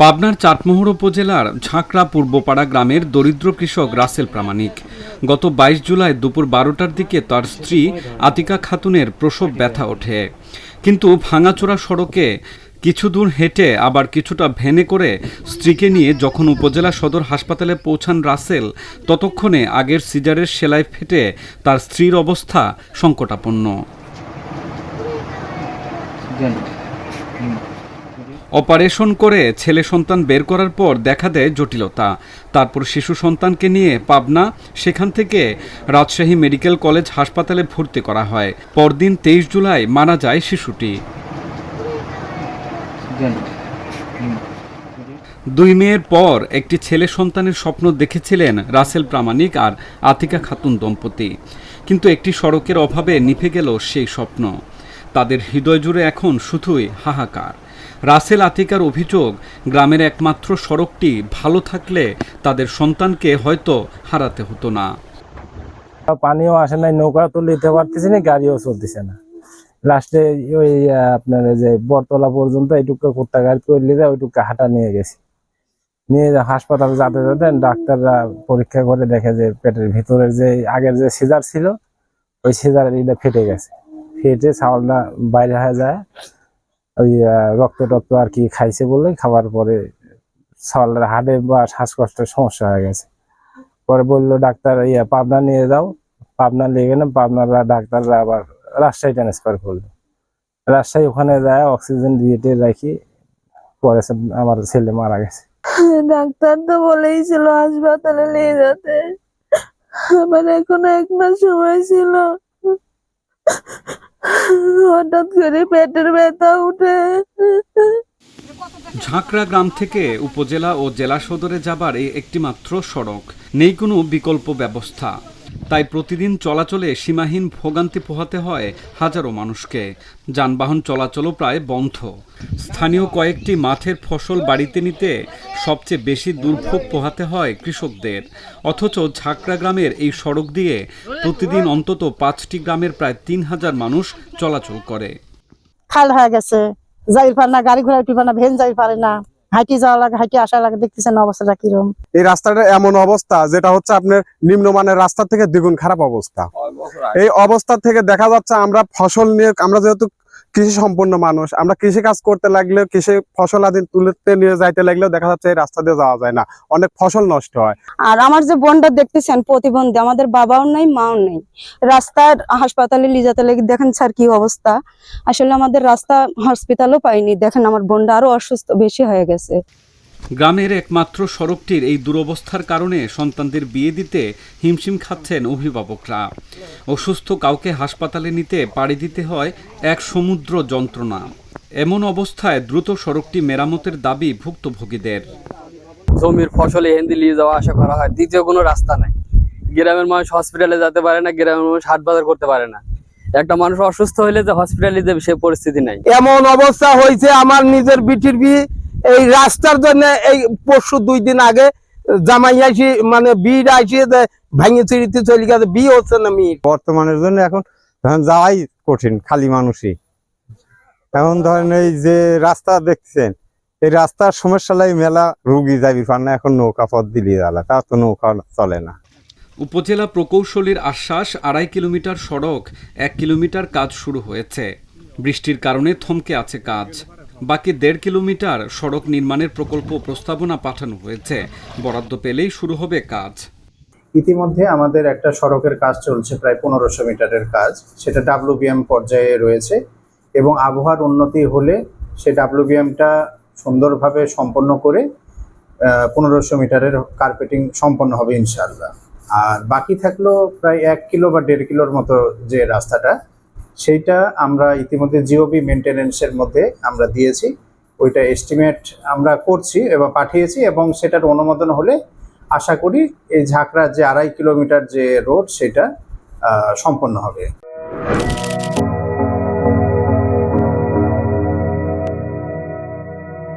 পাবনার চাটমোহর উপজেলার ঝাঁকড়া পূর্বপাড়া গ্রামের দরিদ্র কৃষক রাসেল প্রামাণিক। গত বাইশ জুলাই দুপুর বারোটার দিকে তার স্ত্রী আতিকা খাতুনের প্রসব ব্যথা ওঠে। কিন্তু ভাঙাচোরা সড়কে কিছু দূর হেঁটে আবার কিছুটা ভেনে করে স্ত্রীকে নিয়ে যখন উপজেলা সদর হাসপাতালে পৌঁছান রাসেল, ততক্ষণে আগের সিজারের সেলাই ফেটে তার স্ত্রীর অবস্থা সংকটাপন্ন। অপারেশন করে ছেলে সন্তান বের করার পর দেখা দেয় জটিলতা। তারপর শিশু সন্তানকে নিয়ে পাবনা, সেখান থেকে রাজশাহী মেডিকেল কলেজ হাসপাতালে ভর্তি করা হয়। পরদিন তেইশ জুলাই মারা যায় শিশুটি। দুই মেয়ের পর একটি ছেলে সন্তানের স্বপ্ন দেখেছিলেন রাসেল প্রামাণিক আর আতিকা খাতুন দম্পতি। কিন্তু একটি সড়কের অভাবে নিভে গেল সেই স্বপ্ন। তাদের হৃদয় জুড়ে এখন শুধুই হাহাকার। রাসেল আতিকার অভিযোগ, গ্রামের একমাত্র সড়কটি ভালো থাকলে তাদের সন্তানকে হয়তো হারাতে হতো না। পানিও আসে নাই, নৌকা তো নিতে পারতেছি না, গাড়িও চলতেছে না। লাস্টে ওই আপনার যে বরতলা পর্যন্ত এইটুকু কুত্তা গাড়ি করলে ওইটুকু হাঁটা নিয়ে গেছি। নিয়ে হাসপাতালে যাতে যেতে ডাক্তাররা পরীক্ষা করে দেখে যে পেটের ভিতরের যে আগের যে সিজার ছিল, ওই সিজার এটা ফেটে গেছে। ফেটে চাউলটা বাইরে হয়ে যায়। ওই রক্ত টক্ত আর কি খাইছে বলে খাওয়ার পরে চাউলের হাড়ে বা শ্বাসকষ্টের সমস্যা হয়ে গেছে। পরে বলল, ডাক্তার, ইয়া, পাবনা নিয়ে যাও। পাবনা নিয়ে গেলাম, পাবনারা ডাক্তাররা আবার রাজশাহী ট্রান্সফার করল। রাজশাহী ওখানে যায়, অক্সিজেন দিয়ে রাখি, পরে আমার ছেলে মারা গেছে। ডাক্তার তো বলেই ছিল, হাসপাতালে নিয়ে যেতে। আমার এখনও এক মাস সময় ছিল। হঠাৎ করে পেটের ব্যথা উঠে। ঝাঁকড়া গ্রাম থেকে উপজেলা ও জেলা সদরে যাবার এই একটিমাত্র সড়ক। নেই কোনো বিকল্প ব্যবস্থা। তাই প্রতিদিন চলাচলে সীমাহীন ভোগান্তি পোহাতে হয় হাজারো মানুষকে। যানবাহন চলাচলও প্রায় বন্ধ। স্থানীয় কয়েকটি মাঠের ফসল বাড়িতে নিতে সবচেয়ে বেশি দুর্ভোগ পোহাতে হয় কৃষকদের। অথচ ঝাঁকড়া গ্রামের এই সড়ক দিয়ে প্রতিদিন অন্তত পাঁচটি গ্রামের প্রায় তিন হাজার মানুষ চলাচল করে। খাল হয়ে গেছে যাইর পারে না গাড়ি ঘোড়া উঠি পারে না ভেন যাই পারে না। হাঁটি যাওয়া লাগে হাঁটি আসা লাগে দেখতেছেন অবস্থাটা কিরম। এই রাস্তাটা এমন অবস্থা যেটা হচ্ছে আপনার নিম্নমানের রাস্তা থেকে দ্বিগুণ খারাপ অবস্থা। এই অবস্থা থেকে দেখা যাচ্ছে আমরা ফসল নিয়ে আমরা যেহেতু কৃষি সম্পন্ন মানুষ। আমরা কৃষি কাজ করতে লাগলে কৃষি ফসল আদি তুলতে নিয়ে যাইতে লাগলেও দেখা যাচ্ছে এই রাস্তা দিয়ে যাওয়া যায় না। অনেক ফসল নষ্ট হয়। আর আমার যে বোনটা দেখতেছেন প্রতিবন্ধী আমাদের বাবাও নাই মাও নেই। রাস্তার হাসপাতালে নিয়ে যেতে লেগে দেখেন স্যার কি অবস্থা। আসলে আমাদের রাস্তা হসপিটালও পাইনি। দেখেন আমার বোনটা আরও অসুস্থ বেশি হয়ে গেছে। গ্রামের একমাত্র সড়কটির এই দুরবস্থার কারণে সন্তানদের বিয়ে দিতে হিমশিম খাচ্ছেন অভিভাবকরা। অসুস্থ কাউকে হাসপাতালে নিতে পাড়ি দিতে হয় এক সমুদ্র যন্ত্রণা। এমন অবস্থায় দ্রুত সড়কটি মেরামতের দাবি ভুক্তভোগীদের। জমির ফসলে হেন্দি নিয়ে যাওয়া আসা করা হয়। দ্বিতীয় কোনো রাস্তা নাই। গ্রামের মানুষ হসপিটালে যেতে পারে না গ্রামের মানুষ হাট বাজার করতে পারে না। একটা মানুষ অসুস্থ হইলে যে হসপিটালে যাবে সে পরিস্থিতি নাই। এমন অবস্থা হয়েছে আমার নিজের বিটির বি এই রাস্তার জন্য এই পরশু দুই দিন আগে জামাই আসি মানে বিড় আসি ভাঙে চিড়িতে চলে গেছে বি হচ্ছে না মেয়ে বর্তমানের জন্য এখন এখন যাওয়াই কঠিন খালি মানুষই। এখন ধরেন এই যে রাস্তা দেখছেন এই রাস্তার সমস্যা লাই মেলা রুগী যাবি পার না এখন নৌকা পথ দিলি জ্বালা তা তো নৌকা চলে না। উপজেলা প্রকৌশলীর আশ্বাস আড়াই কিলোমিটার সড়ক এক কিলোমিটার কাজ শুরু হয়েছে। বৃষ্টির কারণে থমকে আছে কাজ। বাকি দেড় কিলোমিটার সড়ক নির্মাণের প্রকল্প প্রস্তাবনা পাঠানো হয়েছে। বরাদ্দ পেলেই শুরু হবে কাজ। ইতিমধ্যে আমাদের একটা সড়কের কাজ চলছে, প্রায় পনেরোশো মিটারের কাজ। সেটা ডাব্লিউবিএম পর্যায়ে রয়েছে এবং আবহাওয়ার উন্নতি হলে সেই ডাব্লিউবিএমটা সুন্দরভাবে সম্পন্ন করে পনেরোশো মিটারের কার্পেটিং সম্পন্ন হবে ইনশাল্লাহ আর বাকি থাকল প্রায় এক কিলো বা দেড় কিলোর মতো যে রাস্তাটা সেইটা আমরা ইতিমধ্যে জিওবি মেনটেনেন্সের মধ্যে আমরা দিয়েছি। ওইটা এস্টিমেট আমরা করছি এবং পাঠিয়েছি এবং সেটার অনুমোদন হলে আশা করি এই ঝাঁকড়ার যে আড়াই কিলোমিটার যে রোড সেটা সম্পন্ন হবে।